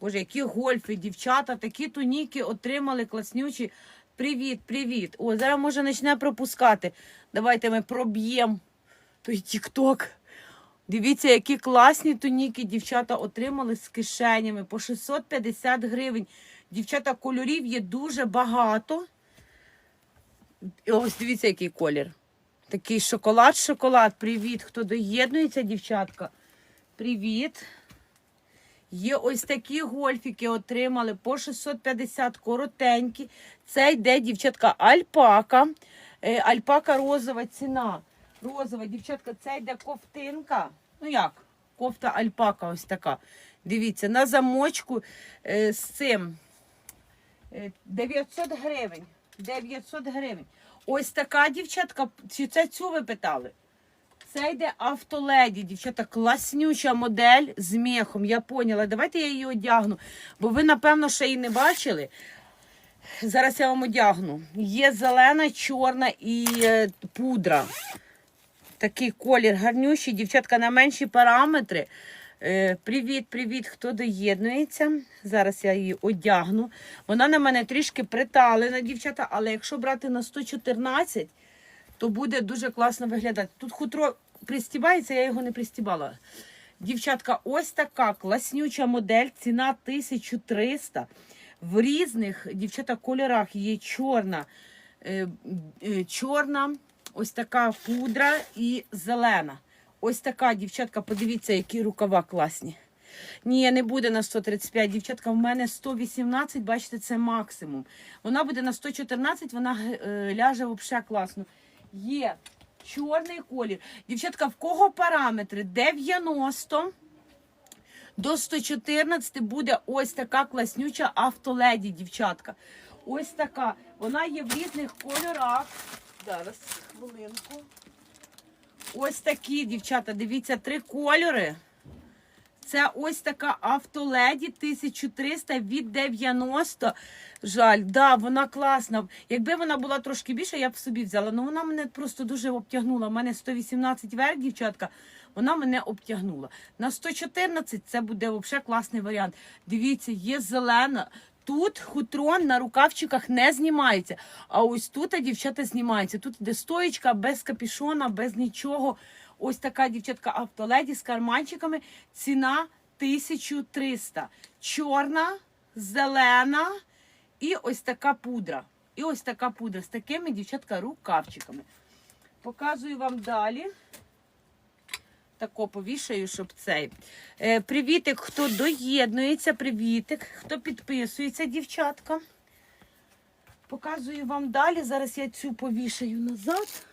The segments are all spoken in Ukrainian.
Боже, які гольфи, дівчата, такі туніки отримали класнючі. Привіт, привіт. О, зараз може почне пропускати. Давайте ми проб'ємо той тік-ток. Дивіться, які класні туніки дівчата отримали з кишенями по 650 гривень. Дівчата, кольорів є дуже багато. Ось дивіться, який колір. Такий шоколад-шоколад. Привіт. Хто доєднується, дівчатка? Привіт. Є ось такі гольфіки отримали по 650 коротенькі. Це йде, дівчатка, альпака. Е, альпака розова ціна. Розова, дівчатка, це йде ковтинка. Ну як? Кофта альпака ось така. Дивіться, на замочку е, з цим. Е, 900 гривень. 900 гривень. Ось така дівчатка. Чи це цю ви питали? Це йде автоледі, дівчата, класнюча модель з мехом. Я поняла. Давайте я її одягну. Бо ви, напевно, ще її не бачили. Зараз я вам одягну. Є зелена, чорна і е, пудра. Такий колір гарнющий, дівчатка, на менші параметри. Е, привіт, привіт, хто доєднується. Зараз я її одягну. Вона на мене трішки приталена, дівчата, але якщо брати на 114, то буде дуже класно виглядати. Тут хутро пристібається, я його не пристібала. Дівчатка, ось така класнюча модель, ціна 1300. В різних дівчата кольорах є чорна, е, е, чорна, ось така пудра і зелена. Ось така дівчатка, подивіться, які рукава класні. Ні, не буде на 135. Дівчатка, в мене 118, бачите, це максимум. Вона буде на 114, вона е, ляже взагалі класно. Є чорний колір. Дівчатка, в кого параметри? 90 до 114 буде ось така класнюча автоледі, дівчатка. Ось така. Вона є в різних кольорах. Зараз, хвилинку. Ось такі, дівчата, дивіться, три кольори. Це ось така автоледі 1300 від 90. Жаль, да, вона класна. Якби вона була трошки більша, я б собі взяла. Ну вона мене просто дуже обтягнула. У мене 118 верх, дівчатка. Вона мене обтягнула. На 114 це буде взагалі класний варіант. Дивіться, є зелена. Тут хутрон на рукавчиках не знімається. А ось тут дівчата знімається. Тут іде стоєчка без капішона, без нічого. Ось така дівчатка автоледі з карманчиками. Ціна 1300. Чорна, зелена і ось така пудра. І ось така пудра з такими дівчатка рукавчиками. Показую вам далі. Тако повішаю, щоб цей. Е, привітик, хто доєднується, привітик, хто підписується, дівчатка. Показую вам далі. Зараз я цю повішаю назад.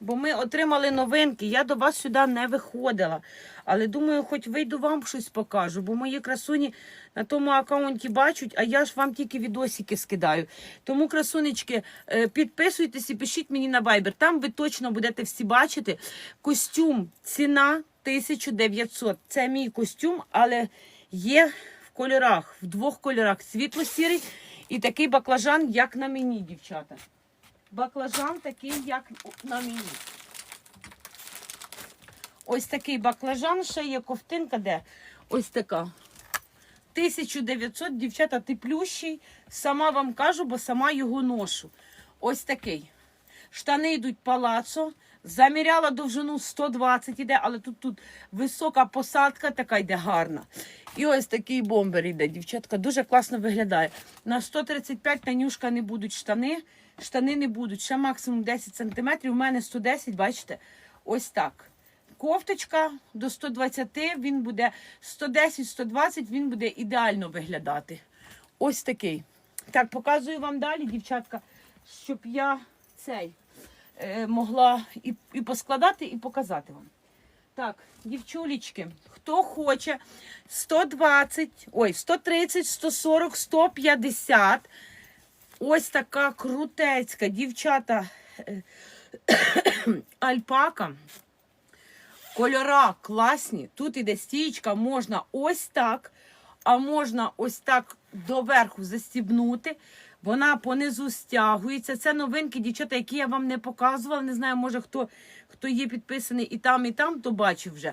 Бо ми отримали новинки. Я до вас сюди не виходила. Але думаю, хоч вийду вам щось покажу, бо мої красуні на тому аккаунті бачать, а я ж вам тільки відосики скидаю. Тому, красунечки, е, підписуйтесь і пишіть мені на Viber. Там ви точно будете всі бачити. Костюм ціна 1900. Це мій костюм, але є в кольорах, в двох кольорах світло-сірий і такий баклажан, як на мені, дівчата. Баклажан такий, як на мені. Ось такий баклажан, ще є ковтинка, де ось така. 1900, дівчата, теплющий. Сама вам кажу, бо сама його ношу. Ось такий. Штани йдуть палацо. Заміряла довжину 120 іде, але тут тут висока посадка, така йде гарна. І ось такий бомбер йде, дівчатка, дуже класно виглядає. На 135 танюшка не будуть штани. Штани не будуть, ще максимум 10 см. У мене 110, бачите? Ось так. Кофточка до 120, він буде 110-120, він буде ідеально виглядати. Ось такий. Так, показую вам далі, дівчатка, щоб я цей е, могла і, і поскладати, і показати вам. Так, дівчулечки, хто хоче 120, ой, 130, 140, 150. Ось така крутецька дівчата е, альпака. Кольора класні. Тут іде стічка, можна ось так, а можна ось так доверху застібнути. Вона понизу стягується. Це новинки, дівчата, які я вам не показувала. Не знаю, може хто, хто є підписаний і там, і там, то бачив вже.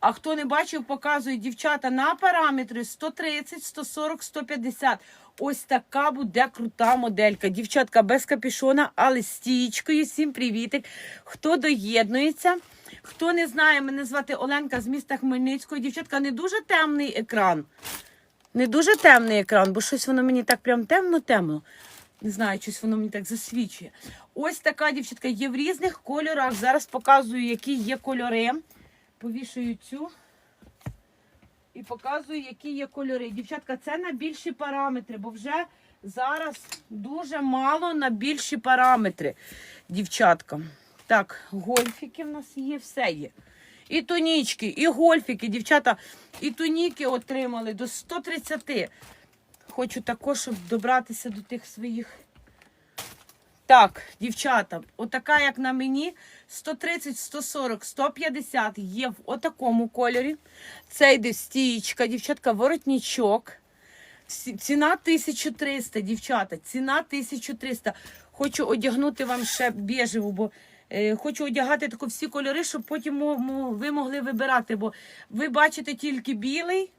А хто не бачив, показую дівчата на параметри 130, 140, 150. Ось така буде крута моделька. Дівчатка без капюшона, але з стієчкою. Всім привітик. Хто доєднується? Хто не знає, мене звати Оленка з міста Хмельницького. Дівчатка, не дуже темний екран. Не дуже темний екран, бо щось воно мені так прям темно-темно. Не знаю, щось воно мені так засвічує. Ось така дівчатка є в різних кольорах. Зараз показую, які є кольори. Повішую цю і показую, які є кольори. Дівчатка, це на більші параметри, бо вже зараз дуже мало на більші параметри. Дівчатка. Так, гольфіки в нас є, все є. І тонічки, і гольфіки, дівчата, і тоніки отримали до 130. Хочу також, щоб добратися до тих своїх. Так, дівчата, отака, як на мені, 130, 140, 150 є в отакому кольорі. Це йде стієчка, дівчатка, воротничок. Ціна 1300, дівчата. Ціна 1300. Хочу одягнути вам ще біжеву, бо е, хочу одягати тако всі кольори, щоб потім ви могли вибирати. Бо ви бачите тільки білий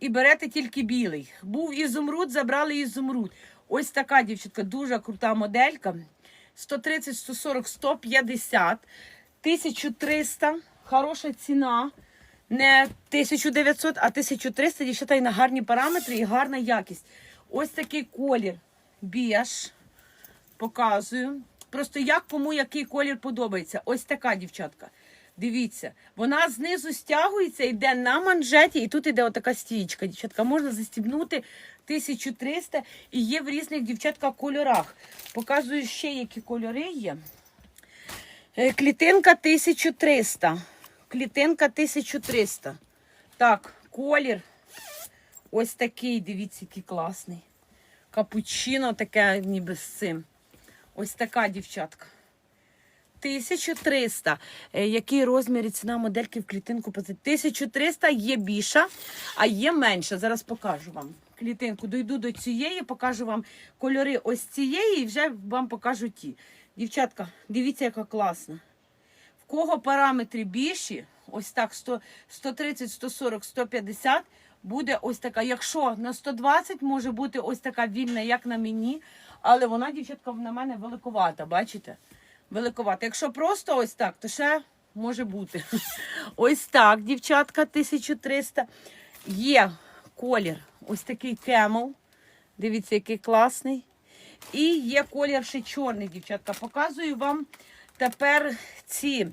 і берете тільки білий. Був ізумруд, забрали ізумруд. Ось така дівчатка, дуже крута моделька. 130, 140, 150, 1300. Хороша ціна. Не 1900, а 1300, дівчата, і на гарні параметри і гарна якість. Ось такий колір. Біж. Показую. Просто як кому який колір подобається. Ось така дівчатка. Дивіться, вона знизу стягується, йде на манжеті, і тут іде отака стічка. Дівчатка, можна застібнути 1300 і є в різних дівчатка кольорах. Показую ще, які кольори є. Е, Клітинка 1300. Клітинка 1300. Так, колір. Ось такий, дивіться, який класний. Капучино таке ніби з цим. Ось така дівчатка. 1300. Е, Який розмір і ціна модельки в клітинку? 1300 є більша, а є менша. Зараз покажу вам клітинку. Дойду до цієї, покажу вам кольори ось цієї і вже вам покажу ті. Дівчатка, дивіться, яка класна. В кого параметри більші, ось так 100, 130, 140, 150, буде ось така. Якщо на 120 може бути ось така вільна, як на мені, але вона, дівчатка, на мене великовата, бачите? Великовата. Якщо просто ось так, то ще може бути. Ось так, дівчатка, 1300. Є колір, ось такий кемел. Дивіться, який класний. І є колір ще чорний, дівчатка. Показую вам тепер ці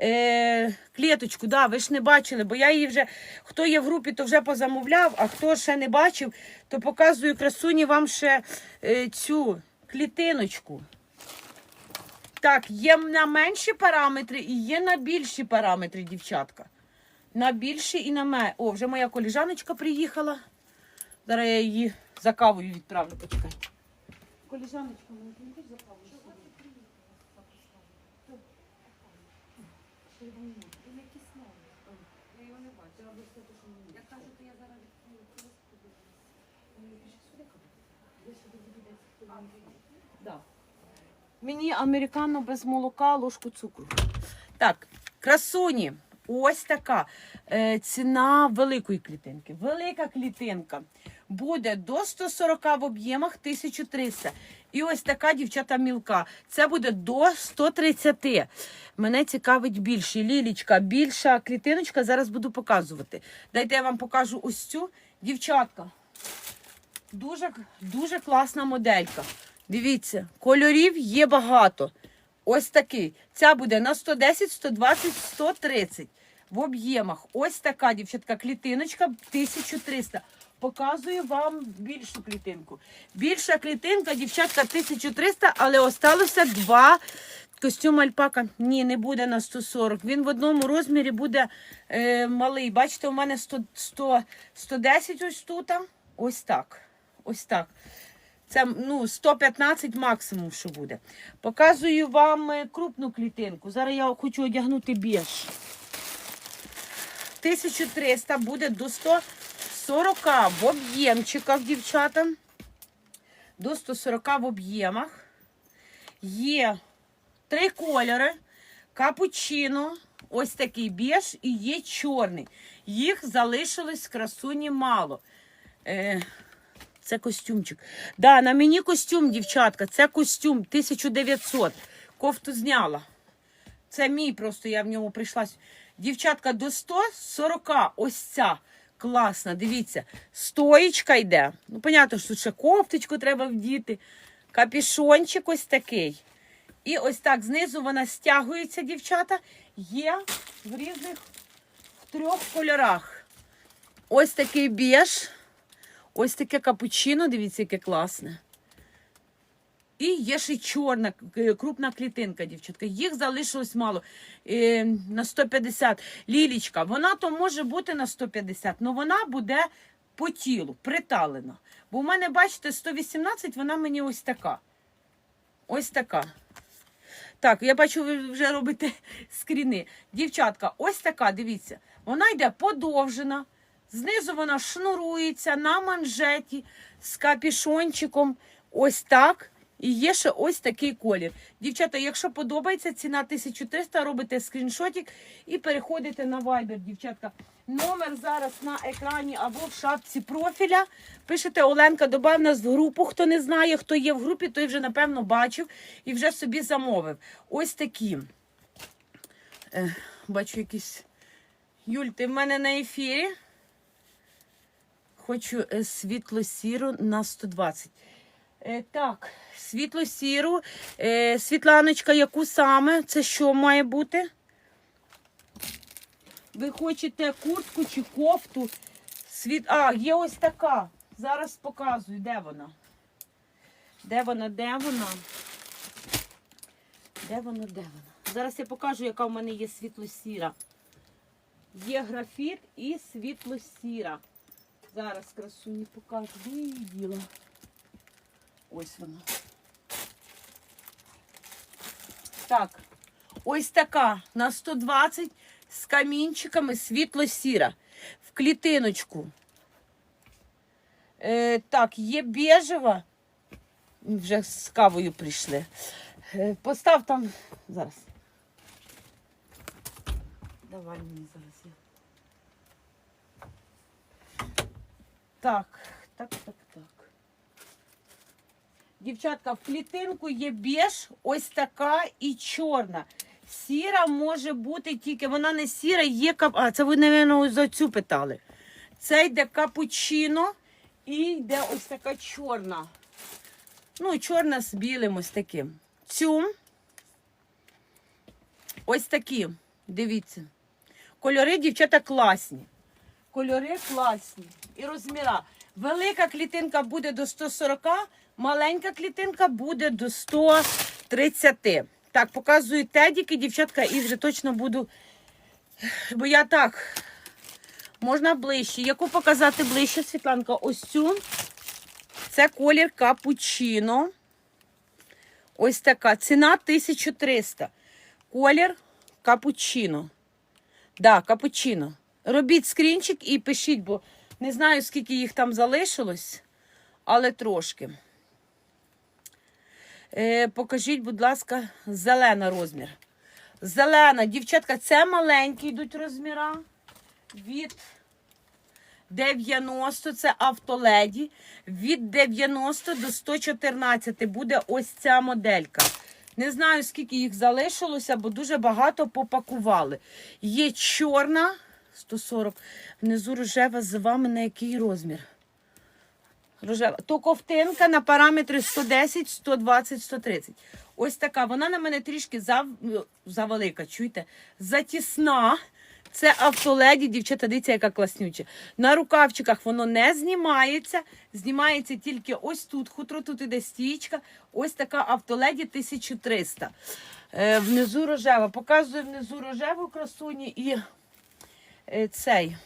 е, клеточку. Да, ви ж не бачили, бо я її вже, хто є в групі, то вже позамовляв, а хто ще не бачив, то показую красуні вам ще е, цю клітиночку. Так, є на менші параметри і є на більші параметри, дівчатка. На більші і на менші. О, вже моя коліжаночка приїхала. Зараз я її за кавою відправлю, почекай. Коліжаночка, ну йдеш за кавою? Я кажу, то я зараз Да. Мені американо без молока, ложку цукру. Так, красуні. Ось така е, ціна великої клітинки. Велика клітинка буде до 140 в об'ємах 1300. І ось така дівчата мілка. Це буде до 130. Мене цікавить більше. Лілічка, більша клітиночка. Зараз буду показувати. Дайте я вам покажу ось цю. Дівчатка, Дуже, дуже класна моделька. Дивіться, кольорів є багато. Ось такий. Ця буде на 110, 120, 130 в об'ємах. Ось така, дівчатка, клітиночка 1300. Показую вам більшу клітинку. Більша клітинка, дівчатка, 1300, але осталося два. Костюм альпака ні, не буде на 140. Він в одному розмірі буде е, малий. Бачите, у мене 100, 100, 110 ось тут. Ось так. Ось так. Це ну, 115 максимум, що буде. Показую вам е, крупну клітинку. Зараз я хочу одягнути біж. 1300 буде до 140 в об'ємчиках, дівчата. До 140 в об'ємах. Є три кольори: капучино, ось такий біж і є чорний. Їх залишилось красуні мало. Е, це костюмчик. Да, на мені костюм, дівчатка. Це костюм 1900. Кофту зняла. Це мій просто, я в ньому прийшла. Дівчатка, до 140. Ось ця. Класна, дивіться. Стоїчка йде. Ну, понятно, що тут ще кофточку треба вдіти. Капішончик ось такий. І ось так знизу вона стягується, дівчата. Є в різних в трьох кольорах. Ось такий біж. Ось таке капучино, дивіться, яке класне. І є ще чорна крупна клітинка, дівчатка. Їх залишилось мало. Е, на 150. Лілічка, вона то може бути на 150, але вона буде по тілу, приталена. Бо в мене, бачите, 118, вона мені ось така. Ось така. Так, я бачу, ви вже робите скріни. Дівчатка, ось така, дивіться. Вона йде подовжена. Знизу вона шнурується на манжеті з капішончиком. Ось так. І є ще ось такий колір. Дівчата, якщо подобається, ціна 1300, робите скріншотик і переходите на Viber, дівчатка. Номер зараз на екрані або в шапці профіля. Пишете Оленка, добав нас в групу. Хто не знає, хто є в групі, той вже напевно бачив і вже собі замовив. Ось такі. Е, бачу якісь. Юль, ти в мене на ефірі. Хочу е, світло-сіру на 120. Е, так, світло-сіру. Е, Світланочка, яку саме? Це що має бути? Ви хочете куртку чи кофту? Світ... А, є ось така. Зараз показую, де вона. Де вона, де вона? Де вона, де вона? Зараз я покажу, яка в мене є світло-сіра. Є графіт і світло-сіра. Зараз красуні покажу. Де її діла? Ось вона. Так, ось така на 120 з камінчиками світло-сіра. В клітиночку. Е, так, є бежева. Вже з кавою прийшли. Е, постав там зараз. Давай мені зараз я. Так, так, так, так. Дівчатка, в клітинку є біж, ось така і чорна. Сіра може бути тільки, вона не сіра, є кап... А, це ви, мабуть, за цю питали. Це йде капучино і йде ось така чорна. Ну, чорна з білим ось таким. Цю. Ось такі. Дивіться. Кольори, дівчата, класні. Кольори класні. І розміра. Велика клітинка буде до 140, маленька клітинка буде до 130. Так, показую тедіки, дівчатка, і вже точно буду. Бо я так. Можна ближче. Яку показати ближче, Світланка? Ось цю. Це колір капучино. Ось така. Ціна 1300. Колір капучино. Да, капучино. Робіть скрінчик і пишіть, бо не знаю, скільки їх там залишилось, але трошки. Е, покажіть, будь ласка, зелена розмір. Зелена, дівчатка, це маленькі йдуть розміра. Від 90 це автоледі. Від 90 до 114 буде ось ця моделька. Не знаю, скільки їх залишилося, бо дуже багато попакували. Є чорна 140, внизу рожева з вами на який розмір? Рожева. То ковтинка на параметри 110, 120, 130. Ось така. Вона на мене трішки зав... завелика, чуєте? Затісна. Це автоледі, дівчата, дивіться, яка класнюча. На рукавчиках воно не знімається. Знімається тільки ось тут. Хутро тут іде стічка. Ось така автоледі 1300. Е, внизу рожева. Показую внизу рожеву красуні і цей.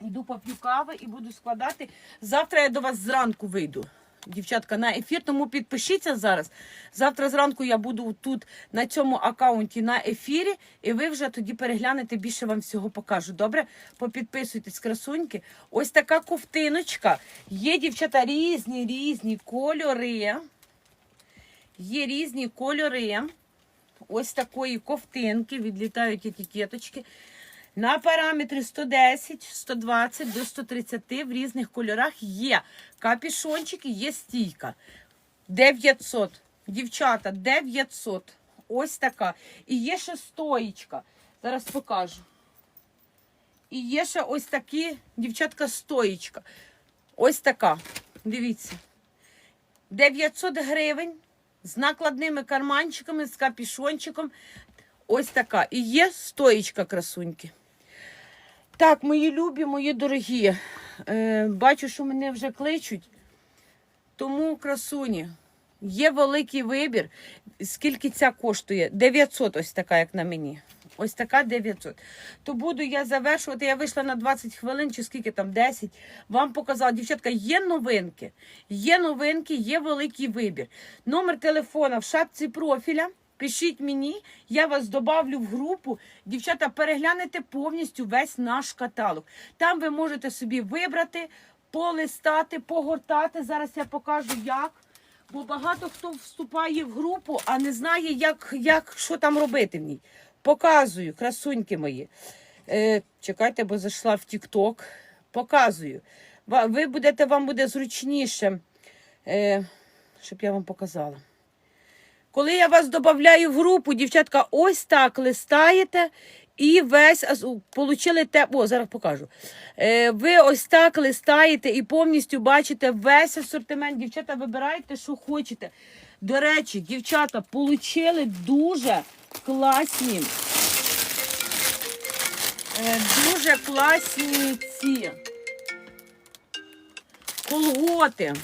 Йду поп'ю кави і буду складати. Завтра я до вас зранку вийду. Дівчатка, на ефір, тому підпишіться зараз. Завтра зранку я буду тут на цьому аккаунті на ефірі, і ви вже тоді переглянете, більше вам всього покажу. Добре? Попідписуйтесь, красуньки. Ось така ковтиночка. Є, дівчата, різні, різні кольори. Є різні кольори. ось такої ковтинки, відлітають етикеточки. На параметрі 110, 120 до 130 в різних кольорах є капішончики, є стійка. 900. Дівчата, 900. Ось така. І є ще стоїчка. Зараз покажу. І є ще ось такі, дівчатка, стоїчка. Ось така. Дивіться. 900 гривень з накладними карманчиками, з капішончиком. Ось така. І є стоїчка красуньки. Так, мої любі, мої дорогі. Е, бачу, що мене вже кличуть. Тому, красуні, є великий вибір. Скільки ця коштує? 900 ось така, як на мені. Ось така 900. То буду я завершувати. Я вийшла на 20 хвилин, чи скільки там 10. Вам показала, дівчатка, є новинки. Є новинки, є великий вибір. Номер телефона в шапці профіля. Пишіть мені, я вас добавлю в групу. Дівчата, переглянете повністю весь наш каталог. Там ви можете собі вибрати, полистати, погортати. Зараз я покажу, як. Бо багато хто вступає в групу, а не знає, як, як що там робити в ній. Показую, красуньки мої. Е, чекайте, бо зайшла в Тік-Ток. Показую. Ви будете, вам буде зручніше, е, щоб я вам показала. Коли я вас додаю в групу, дівчатка, ось так листаєте і весь получили те. О, зараз покажу. Е, ви ось так листаєте і повністю бачите весь асортимент. Дівчата, вибирайте, що хочете. До речі, дівчата получили дуже класні. е, Дуже класні ці колготи.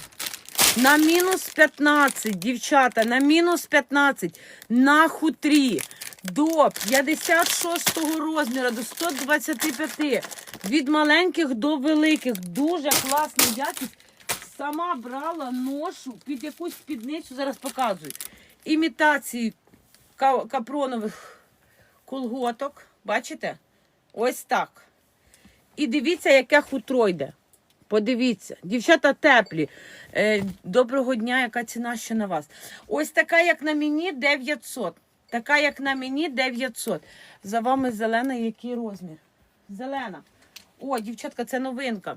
На мінус 15, дівчата, на мінус 15 на хутрі до 56 розміру, до 125, від маленьких до великих. Дуже класна якість. Сама брала ношу під якусь спідницю, зараз показую. Імітації капронових колготок. Бачите? Ось так. І дивіться, яке хутро йде. Подивіться, дівчата теплі. Е, доброго дня, яка ціна ще на вас? Ось така, як на мені, 900. Така, як на мені, 900. За вами зелена, який розмір? Зелена. О, дівчатка, це новинка.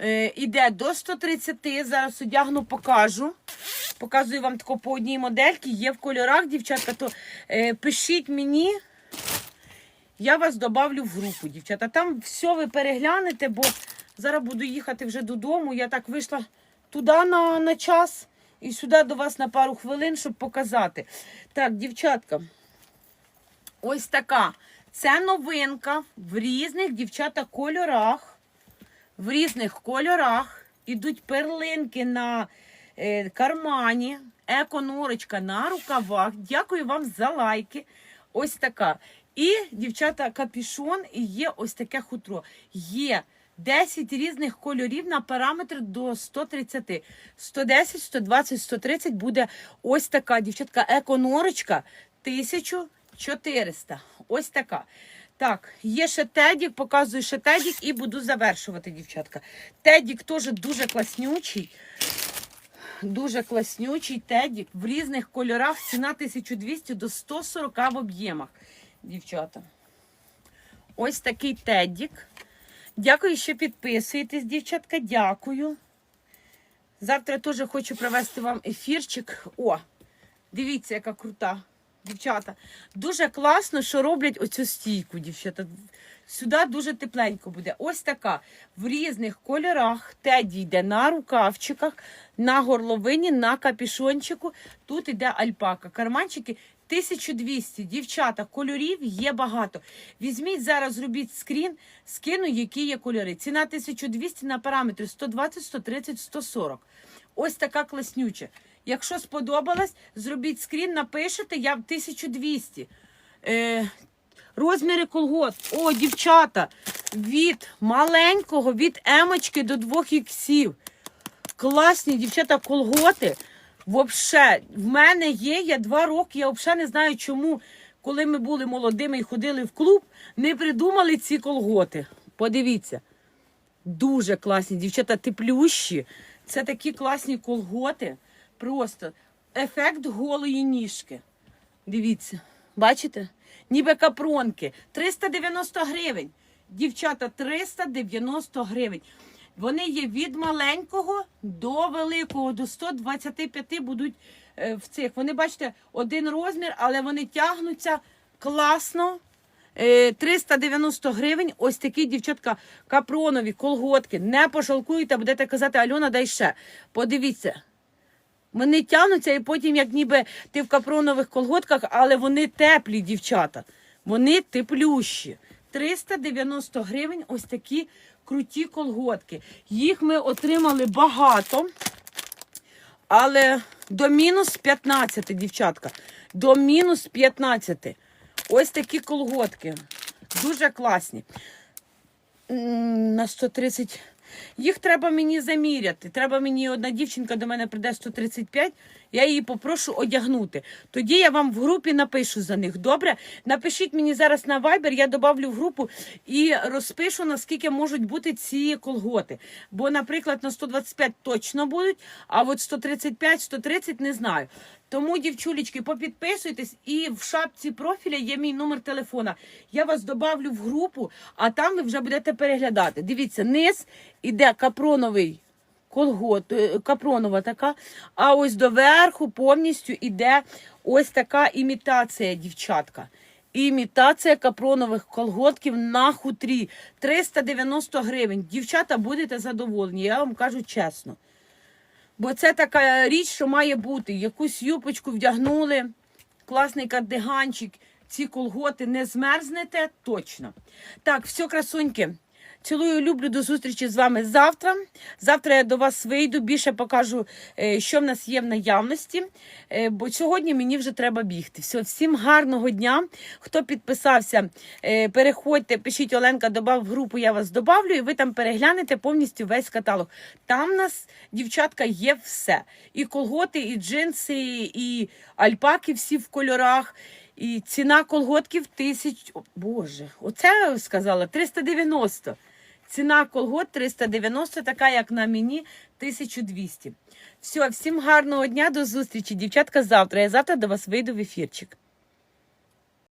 Е, іде до 130. Зараз одягну, покажу. Показую вам тако по одній модельці. Є в кольорах, дівчатка, то е, пишіть мені. Я вас добавлю в групу, дівчата. Там все ви переглянете, бо зараз буду їхати вже додому. Я так вийшла туди на, на час і сюди до вас на пару хвилин, щоб показати. Так, дівчатка, ось така. Це новинка в різних дівчата кольорах. В різних кольорах ідуть перлинки на е, кармані, еконорочка на рукавах. Дякую вам за лайки. Ось така. І, дівчата, капішон і є ось таке хутро. Є 10 різних кольорів на параметр до 130. 110, 120, 130 буде ось така, дівчатка, еконорочка 1400. Ось така. Так, є ще тедік, показую ще тедік і буду завершувати, дівчатка. Тедік теж дуже класнючий. Дуже класнючий тедік в різних кольорах. Ціна 1200 до 140 в об'ємах, дівчата. Ось такий тедік. Дякую, що підписуєтесь, дівчатка. Дякую. Завтра теж хочу провести вам ефірчик. О, дивіться, яка крута. Дівчата, дуже класно, що роблять оцю стійку, дівчата. Сюди дуже тепленько буде. Ось така. В різних кольорах. Теді йде на рукавчиках, на горловині, на капішончику. Тут йде альпака. Карманчики 1200. Дівчата, кольорів є багато. Візьміть зараз, зробіть скрін, скину, які є кольори. Ціна 1200 на параметри 120, 130, 140. Ось така класнюча. Якщо сподобалось, зробіть скрін, напишете, я 1200. Е, розміри колгот. О, дівчата, від маленького, від емочки до двох іксів. Класні, дівчата, колготи. Вообще, в мене є, я два роки, я взагалі не знаю, чому, коли ми були молодими і ходили в клуб, не придумали ці колготи. Подивіться. Дуже класні, дівчата, теплющі. Це такі класні колготи. Просто ефект голої ніжки. Дивіться. Бачите? Ніби капронки. 390 гривень. Дівчата, 390 гривень. Вони є від маленького до великого, до 125 будуть е, в цих. Вони, бачите, один розмір, але вони тягнуться класно. Е, 390 гривень. Ось такі дівчатка капронові колготки. Не пошалкуйте, будете казати, Альона, дай ще. Подивіться. Вони тягнуться, і потім, як ніби ти в капронових колготках, але вони теплі, дівчата. Вони теплющі. 390 гривень ось такі круті колготки. Їх ми отримали багато, але до мінус 15, дівчатка. До мінус 15. Ось такі колготки. Дуже класні. На 130. Їх треба мені заміряти. Треба мені одна дівчинка до мене прийде 135, я її попрошу одягнути. Тоді я вам в групі напишу за них. Добре? Напишіть мені зараз на Viber, я добавлю в групу і розпишу, наскільки можуть бути ці колготи. Бо, наприклад, на 125 точно будуть, а от 135, 130 не знаю. Тому, дівчулечки, попідписуйтесь і в шапці профіля є мій номер телефона. Я вас добавлю в групу, а там ви вже будете переглядати. Дивіться, низ іде капроновий колгот, е, капронова така, а ось доверху повністю іде ось така імітація, дівчатка. Імітація капронових колготків на хутрі. 390 гривень. Дівчата, будете задоволені, я вам кажу чесно. Бо це така річ, що має бути. Якусь юпочку вдягнули, класний кардиганчик, ці колготи не змерзнете точно. Так, все, красуньки. Цілую, люблю до зустрічі з вами завтра. Завтра я до вас вийду, більше покажу, е, що в нас є в наявності. Е, Бо сьогодні мені вже треба бігти. Все, всім гарного дня. Хто підписався, е, переходьте, пишіть Оленка, добав групу, я вас добавлю, і ви там переглянете повністю весь каталог. Там в нас, дівчатка, є все. І колготи, і джинси, і альпаки всі в кольорах. І ціна колготків тисяч. О, Боже, оце сказала 390. Ціна колгот 390, така як на мені 1200. Все, всім гарного дня, до зустрічі, дівчатка. Завтра. Я завтра до вас вийду в ефірчик.